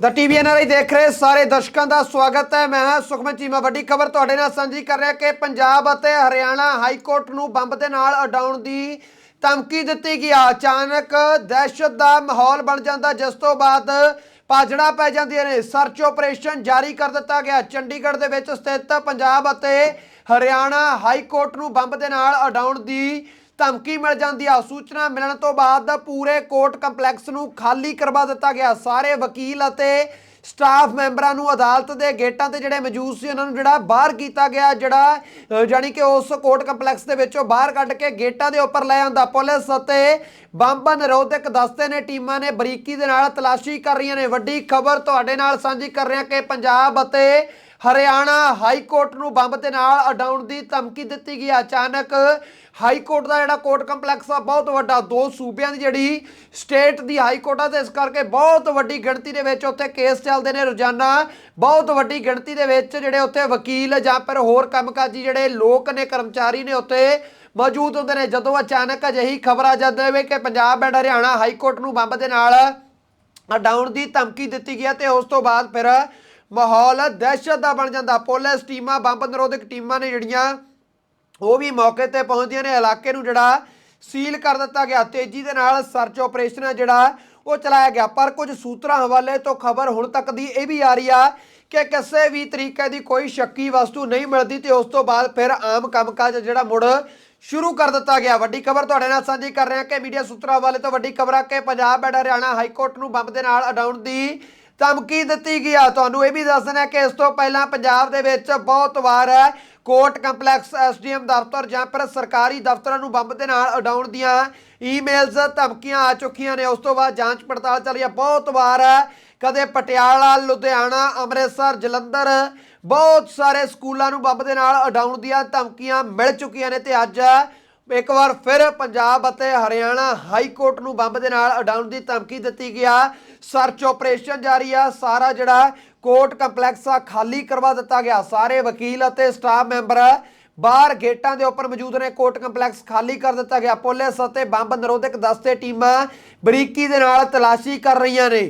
ਦਾ TV NRI ਦੇਖ ਰਹੇ ਸਾਰੇ ਦਰਸ਼ਕਾਂ ਦਾ ਸਵਾਗਤ ਹੈ। ਮੈਂ ਹਾਂ ਸੁਖਮਨ ਚੀਮਾ। ਵੱਡੀ ਖਬਰ ਤੁਹਾਡੇ ਨਾਲ ਸਾਂਝੀ ਕਰ ਰਿਹਾ ਕਿ ਪੰਜਾਬ ਅਤੇ ਹਰਿਆਣਾ ਹਾਈ ਕੋਰਟ ਨੂੰ ਬੰਬ ਦੇ ਨਾਲ ਉਡਾਉਣ ਦੀ ਧਮਕੀ ਦਿੱਤੀ ਗਈ। ਆ। ਅਚਾਨਕ ਦਹਿਸ਼ਤ ਦਾ ਮਾਹੌਲ ਬਣ ਜਾਂਦਾ, ਜਿਸ ਤੋਂ ਬਾਅਦ ਪਾਜੜਾ ਪੈ ਜਾਂਦੀਆਂ ਨੇ। ਸਰਚ ਆਪਰੇਸ਼ਨ ਜਾਰੀ ਕਰ ਦਿੱਤਾ ਗਿਆ। ਚੰਡੀਗੜ੍ਹ ਦੇ ਵਿੱਚ ਸਥਿਤ ਪੰਜਾਬ ਅਤੇ ਹਰਿਆਣਾ ਹਾਈ ਕੋਰਟ ਨੂੰ ਬੰਬ ਦੇ ਨਾਲ ਉਡਾਉਣ ਦੀ ਧਮਕੀ ਮਿਲ ਜਾਂਦੀ ਆ। ਸੂਚਨਾ ਮਿਲਣ ਤੋਂ ਬਾਅਦ ਪੂਰੇ ਕੋਰਟ ਕੰਪਲੈਕਸ ਨੂੰ ਖਾਲੀ ਕਰਵਾ ਦਿੱਤਾ ਗਿਆ। ਸਾਰੇ ਵਕੀਲ ਅਤੇ ਸਟਾਫ ਮੈਂਬਰਾਂ ਨੂੰ ਅਦਾਲਤ ਦੇ ਗੇਟਾਂ ਤੇ ਜਿਹੜੇ ਮੌਜੂਦ ਸੀ ਉਹਨਾਂ ਨੂੰ ਜਿਹੜਾ ਬਾਹਰ ਕੀਤਾ ਗਿਆ ਜਿਹੜਾ ਅ, ਜਾਣੀ ਕਿ ਉਸ ਕੋਰਟ ਕੰਪਲੈਕਸ ਦੇ ਵਿੱਚੋਂ ਬਾਹਰ ਕੱਢ ਕੇ ਗੇਟਾਂ ਦੇ ਉੱਪਰ ਲੈ ਆਂਦਾ। ਪੁਲਿਸ ਅਤੇ ਬੰਬ ਨਿਰੋਧਕ ਦਸਤੇ ਨੇ ਟੀਮਾਂ ਨੇ ਬਰੀਕੀ ਦੇ ਨਾਲ ਤਲਾਸ਼ੀ ਕਰ ਰਹੀਆਂ ਨੇ। ਵੱਡੀ ਖਬਰ ਤੁਹਾਡੇ ਨਾਲ ਸਾਂਝੀ ਕਰ ਰਹੇ ਹਾਂ ਕਿ ਪੰਜਾਬ ਅਤੇ ਹਰਿਆਣਾ ਹਾਈ ਕੋਰਟ ਨੂੰ ਬੰਬ ਦੇ ਨਾਲ ਅਡਾਉਣ ਦੀ ਧਮਕੀ ਦਿੱਤੀ ਗਈ। ਅਚਾਨਕ ਹਾਈ ਕੋਰਟ ਦਾ ਜਿਹੜਾ ਕੋਰਟ ਕੰਪਲੈਕਸ ਆ, ਬਹੁਤ ਵੱਡਾ, ਦੋ ਸੂਬਿਆਂ ਦੀ ਜਿਹੜੀ ਸਟੇਟ ਦੀ ਹਾਈ ਕੋਰਟ ਆ, ਤੇ ਇਸ ਕਰਕੇ ਬਹੁਤ ਵੱਡੀ ਗਿਣਤੀ ਦੇ ਵਿੱਚ ਉੱਥੇ ਕੇਸ ਚੱਲਦੇ ਨੇ। ਰੋਜ਼ਾਨਾ ਬਹੁਤ ਵੱਡੀ ਗਿਣਤੀ ਦੇ ਵਿੱਚ ਜਿਹੜੇ ਉੱਥੇ ਵਕੀਲ ਜਾਂ ਫਿਰ ਹੋਰ ਕੰਮਕਾਜੀ ਜਿਹੜੇ ਲੋਕ ਨੇ, ਕਰਮਚਾਰੀ ਨੇ ਉੱਥੇ ਮੌਜੂਦ ਹੁੰਦੇ ਨੇ। ਜਦੋਂ ਅਚਾਨਕ ਅਜਿਹੀ ਖਬਰ ਆ ਜਾਂਦੀ ਹੈ ਕਿ Punjab and Haryana high court ਨੂੰ ਬੰਬ ਦੇ ਨਾਲ ਡਾਊਨ ਦੀ ਧਮਕੀ ਦਿੱਤੀ ਗਈ ਹੈ, ਤੇ ਉਸ ਤੋਂ ਬਾਅਦ ਫਿਰ ਮਾਹੌਲ ਦਹਿਸ਼ਤ ਦਾ ਬਣ ਜਾਂਦਾ। ਪੁਲਿਸ ਟੀਮਾਂ ਬੰਬ ਨਿਰੋਧਕ ਟੀਮਾਂ ਨੇ ਜਿਹੜੀਆਂ, ਉਹ ਵੀ ਮੌਕੇ ਤੇ ਪਹੁੰਚਦੀਆਂ ਨੇ। ਇਲਾਕੇ ਨੂੰ ਜਿਹੜਾ ਸੀਲ ਕਰ ਦਿੱਤਾ ਗਿਆ। ਤੇਜ਼ੀ ਦੇ ਨਾਲ ਸਰਚ ਆਪਰੇਸ਼ਨ ਹੈ ਜਿਹੜਾ, ਉਹ ਚਲਾਇਆ ਗਿਆ। ਪਰ ਕੁਝ ਸੂਤਰਾਂ ਹਵਾਲੇ ਤੋਂ ਖਬਰ ਹੁਣ ਤੱਕ ਦੀ ਇਹ ਵੀ ਆ ਰਹੀ ਆ ਕਿ ਕਿਸੇ ਵੀ ਤਰੀਕੇ ਦੀ ਕੋਈ ਸ਼ੱਕੀ ਵਸਤੂ ਨਹੀਂ ਮਿਲਦੀ ਤੇ ਉਸ ਤੋਂ ਬਾਅਦ ਫਿਰ ਆਮ ਕੰਮਕਾਜ ਜਿਹੜਾ ਮੁੜ ਸ਼ੁਰੂ ਕਰ ਦਿੱਤਾ ਗਿਆ। ਵੱਡੀ ਖਬਰ ਤੁਹਾਡੇ ਨਾਲ ਸਾਂਝੀ ਕਰ ਰਹੇ ਹਾਂ ਕਿ ਮੀਡੀਆ ਸੂਤਰਾਂ ਵਾਲੇ ਤੋਂ ਵੱਡੀ ਖਬਰ ਆ ਕਿ Punjab and Haryana high court ਨੂੰ ਬੰਬ ਦੇ ਨਾਲ ਅਡਾਉਣ ਦੀ ਧਮਕੀ ਦਿੱਤੀ ਗਈ ਆ। ਤੁਹਾਨੂੰ ਇਹ ਵੀ ਦੱਸਣਾ ਕਿ ਇਸ ਤੋਂ ਪਹਿਲਾਂ ਪੰਜਾਬ ਦੇ ਵਿੱਚ ਬਹੁਤ ਵਾਰ ਕੋਰਟ ਕੰਪਲੈਕਸ ਐਸਡੀਐਮ ਦਫ਼ਤਰ ਜਾਂ ਫਿਰ ਸਰਕਾਰੀ ਦਫ਼ਤਰਾਂ ਨੂੰ ਬੰਬ ਦੇ ਨਾਲ ਉਡਾਉਣ ਦੀਆਂ ਈਮੇਲਸ, ਧਮਕੀਆਂ ਆ ਚੁੱਕੀਆਂ ਨੇ। ਉਸ ਤੋਂ ਬਾਅਦ ਜਾਂਚ ਪੜਤਾਲ ਚੱਲੀ ਆ। ਬਹੁਤ ਵਾਰ ਕਦੇ ਪਟਿਆਲਾ, ਲੁਧਿਆਣਾ, ਅੰਮ੍ਰਿਤਸਰ, ਜਲੰਧਰ, ਬਹੁਤ ਸਾਰੇ ਸਕੂਲਾਂ ਨੂੰ ਬੰਬ ਦੇ ਨਾਲ ਉਡਾਉਣ ਦੀਆਂ ਧਮਕੀਆਂ ਮਿਲ ਚੁੱਕੀਆਂ ਨੇ ਤੇ ਅੱਜ ਇੱਕ ਵਾਰ ਫਿਰ ਪੰਜਾਬ ਅਤੇ ਹਰਿਆਣਾ ਹਾਈ ਕੋਰਟ ਨੂੰ ਬੰਬ ਦੇ ਨਾਲ ਉਡਾਉਣ ਦੀ ਧਮਕੀ ਦਿੱਤੀ ਗਿਆ। ਸਰਚ ਆਪਰੇਸ਼ਨ ਜਾਰੀ ਆ। ਸਾਰਾ ਜਿਹੜਾ ਕੋਰਟ ਕੰਪਲੈਕਸ ਆ, ਖਾਲੀ ਕਰਵਾ ਦਿੱਤਾ ਗਿਆ। ਸਾਰੇ ਵਕੀਲ ਅਤੇ ਸਟਾਫ ਮੈਂਬਰ ਬਾਹਰ ਗੇਟਾਂ ਦੇ ਉੱਪਰ ਮੌਜੂਦ ਨੇ। ਕੋਰਟ ਕੰਪਲੈਕਸ ਖਾਲੀ ਕਰ ਦਿੱਤਾ ਗਿਆ। ਪੁਲਿਸ ਅਤੇ ਬੰਬ ਨਿਰੋਧਕ ਦਸਤੇ ਟੀਮਾਂ ਬਰੀਕੀ ਦੇ ਨਾਲ ਤਲਾਸ਼ੀ ਕਰ ਰਹੀਆਂ ਨੇ।